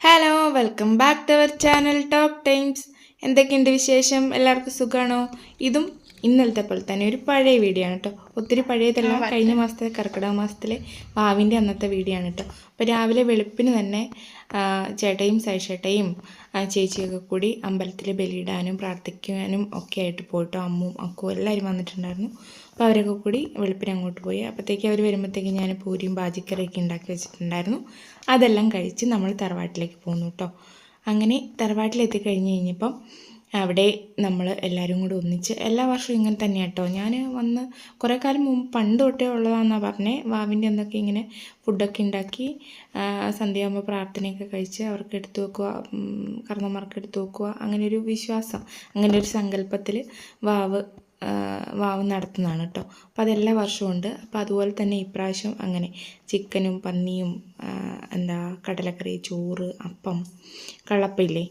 Hello welcome back to our channel talk times എന്തൊക്കെയുണ്ട് വിശേഷം? എല്ലാവർക്കും സുഖമാണോ ഇതും ഇന്നലത്തെ പോലെ തന്നെ ഒരു പഴയ വീഡിയോ ആണ് കേട്ടോ ഒത്തിരി പഴയതല്ല കഴിഞ്ഞ മാസത്തെ കർക്കിടക മാസത്തിലെ പാവിന്റെ അന്നത്തെ വീഡിയോ ആണ് കേട്ടോ അപ്പോൾ രാവിലെ വെളുപ്പിന് തന്നെ ചേട്ടയും സൈഷേട്ടയും ചേച്ചിയൊക്കെ കൂടി അമ്പലത്തിൽ ബലിയിടാനും പ്രാർത്ഥിക്കാനും ഒക്കെ ആയിട്ട് പോയിട്ടോ അമ്മും അക്കും എല്ലാവരും വന്നിട്ടുണ്ടായിരുന്നു. അപ്പോൾ അവരൊക്കെ കൂടി വെളുപ്പിന് അങ്ങോട്ട് പോയി. അപ്പോഴത്തേക്ക് അവർ വരുമ്പോഴത്തേക്ക് ഞാൻ പൂരിയും ബാജിക്കറിയൊക്കെ ഉണ്ടാക്കി വെച്ചിട്ടുണ്ടായിരുന്നു. അതെല്ലാം കഴിച്ച് നമ്മൾ തറവാട്ടിലേക്ക് പോന്നു കേട്ടോ അങ്ങനെ തറവാട്ടിലെത്തി കഴിഞ്ഞ് കഴിഞ്ഞപ്പം അവിടെ നമ്മൾ എല്ലാവരും കൂടി ഒന്നിച്ച് എല്ലാ വർഷവും ഇങ്ങനെ തന്നെ കേട്ടോ ഞാൻ വന്ന് കുറേ കാലം മുമ്പ് പണ്ട് തൊട്ടേ ഉള്ളതാണെന്നാണ് പറഞ്ഞത് വാവിന്റെ അന്നൊക്കെ ഇങ്ങനെ ഫുഡൊക്കെ ഉണ്ടാക്കി സന്ധ്യയാകുമ്പോൾ പ്രാർത്ഥനയൊക്കെ കഴിച്ച് അവർക്ക് എടുത്തു വെക്കുക കർന്നന്മാർക്ക് എടുത്തു വെക്കുക അങ്ങനെ ഒരു വിശ്വാസം അങ്ങനെ ഒരു സങ്കല്പത്തിൽ വാവ് വാവ് നടത്തുന്നതാണ് കേട്ടോ അപ്പോൾ അതെല്ലാ വർഷവും ഉണ്ട്. അപ്പോൾ അതുപോലെ തന്നെ ഇപ്രാവശ്യം അങ്ങനെ ചിക്കനും പന്നിയും എന്താ കടലക്കറി ചോറ് അപ്പം കള്ളപ്പില്ലേ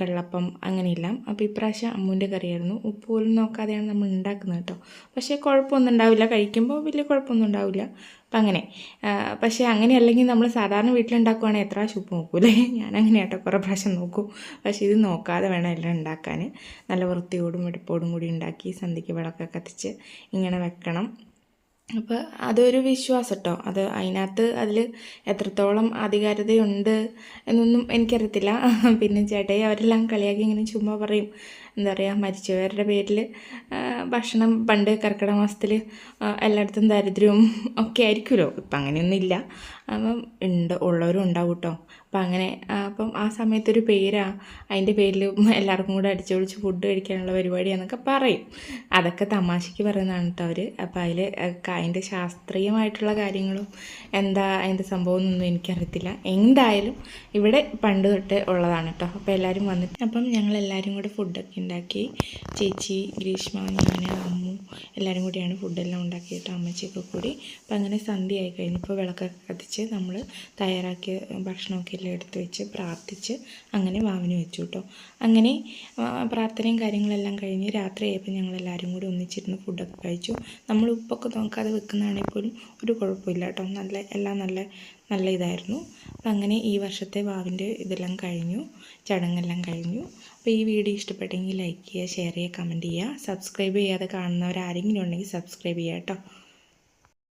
കള്ളപ്പം അങ്ങനെയെല്ലാം. അപ്പോൾ ഇപ്രാവശ്യം അമ്മൂന്റെ കറിയായിരുന്നു. ഉപ്പ് പോലും നോക്കാതെയാണ് നമ്മൾ ഉണ്ടാക്കുന്നത് കേട്ടോ. പക്ഷേ കുഴപ്പമൊന്നും ഉണ്ടാവില്ല. കഴിക്കുമ്പോൾ വലിയ കുഴപ്പമൊന്നും ഉണ്ടാവില്ല. അപ്പം അങ്ങനെ. പക്ഷേ അങ്ങനെ അല്ലെങ്കിൽ നമ്മൾ സാധാരണ വീട്ടിലുണ്ടാക്കുവാണെങ്കിൽ എത്ര പ്രാവശ്യം ഉപ്പ് നോക്കൂലേ ഞാൻ അങ്ങനെ കേട്ടോ കുറേ പ്രാവശ്യം നോക്കും. പക്ഷേ ഇത് നോക്കാതെ വേണം എല്ലാം ഉണ്ടാക്കാൻ. നല്ല വൃത്തിയോടും വെടിപ്പോടും കൂടി ഉണ്ടാക്കി സന്ധ്യയ്ക്ക് വിളക്കൊക്കെ കത്തിച്ച് ഇങ്ങനെ വെക്കണം. അപ്പോൾ അതൊരു വിശ്വാസം കേട്ടോ അത് അതിനകത്ത് അതിൽ എത്രത്തോളം അധികാരതയുണ്ട് എന്നൊന്നും എനിക്കറിയത്തില്ല. പിന്നെ ചേട്ടായി അവരെല്ലാം കളിയാക്കി ഇങ്ങനെ ചുമ്മാ പറയും. എന്താ പറയുക മരിച്ചവരുടെ പേരിൽ ഭക്ഷണം പണ്ട് കർക്കിടക മാസത്തിൽ എല്ലായിടത്തും ദരിദ്രവും ഒക്കെ ആയിരിക്കുമല്ലോ. ഇപ്പം അങ്ങനെയൊന്നും ഇല്ല അപ്പം ഉണ്ട് ഉള്ളവരും ഉണ്ടാവും കേട്ടോ അപ്പം അങ്ങനെ അപ്പം ആ സമയത്തൊരു പേരാ അതിന്റെ പേരിൽ എല്ലാവർക്കും കൂടെ അടിച്ചു പൊളിച്ച് ഫുഡ് കഴിക്കാനുള്ള പരിപാടിയാന്നൊക്കെ പറയും. അതൊക്കെ തമാശയ്ക്ക് പറയുന്നതാണ് കേട്ടോ അവർ അപ്പം അതിൽ അതിന്റെ ശാസ്ത്രീയമായിട്ടുള്ള കാര്യങ്ങളും എന്താ അതിന്റെ സംഭവം എന്നൊന്നും എനിക്കറിയത്തില്ല. എന്തായാലും ഇവിടെ പണ്ട് തൊട്ട് ഉള്ളതാണ് കേട്ടോ അപ്പോൾ എല്ലാവരും വന്നിട്ട് അപ്പം ഞങ്ങൾ എല്ലാവരും കൂടെ ഫുഡൊക്കെ ഉണ്ടാക്കി. ചേച്ചി ഗ്രീഷ്മ ഞാൻ അമ്മു എല്ലാവരും കൂടിയാണ് ഫുഡെല്ലാം ഉണ്ടാക്കിയിട്ട് അമ്മച്ചിയൊക്കെ കൂടി. അപ്പം അങ്ങനെ സന്ധ്യയായി കഴിഞ്ഞപ്പോൾ വിളക്കൊക്കെ കത്തിച്ച് നമ്മൾ തയ്യാറാക്കിയ ഭക്ഷണമൊക്കെ എല്ലാം എടുത്ത് വെച്ച് പ്രാർത്ഥിച്ച് അങ്ങനെ വാവിന് വെച്ചു കേട്ടോ അങ്ങനെ പ്രാർത്ഥനയും കാര്യങ്ങളെല്ലാം കഴിഞ്ഞ് രാത്രിയായപ്പോൾ ഞങ്ങൾ എല്ലാവരും കൂടി ഒന്നിച്ചിരുന്ന് ഫുഡൊക്കെ കഴിച്ചു. നമ്മൾ ഉപ്പൊക്കെ നോക്കാതെ വെക്കുന്നതാണെങ്കിൽ പോലും ഒരു കുഴപ്പമില്ല കേട്ടോ നല്ല എല്ലാം നല്ല നല്ല ഇതായിരുന്നു. അപ്പം അങ്ങനെ ഈ വർഷത്തെ വാവിന്റെ ഇതെല്ലാം കഴിഞ്ഞു. ചടങ്ങെല്ലാം കഴിഞ്ഞു. അപ്പോൾ ഈ വീഡിയോ ഇഷ്ടപ്പെട്ടെങ്കിൽ ലൈക്ക് ചെയ്യുക ഷെയർ ചെയ്യുക കമന്റ് ചെയ്യുക. സബ്സ്ക്രൈബ് ചെയ്യാതെ കാണുന്നവരാരെങ്കിലും ഉണ്ടെങ്കിൽ സബ്സ്ക്രൈബ് ചെയ്യുക കേട്ടോ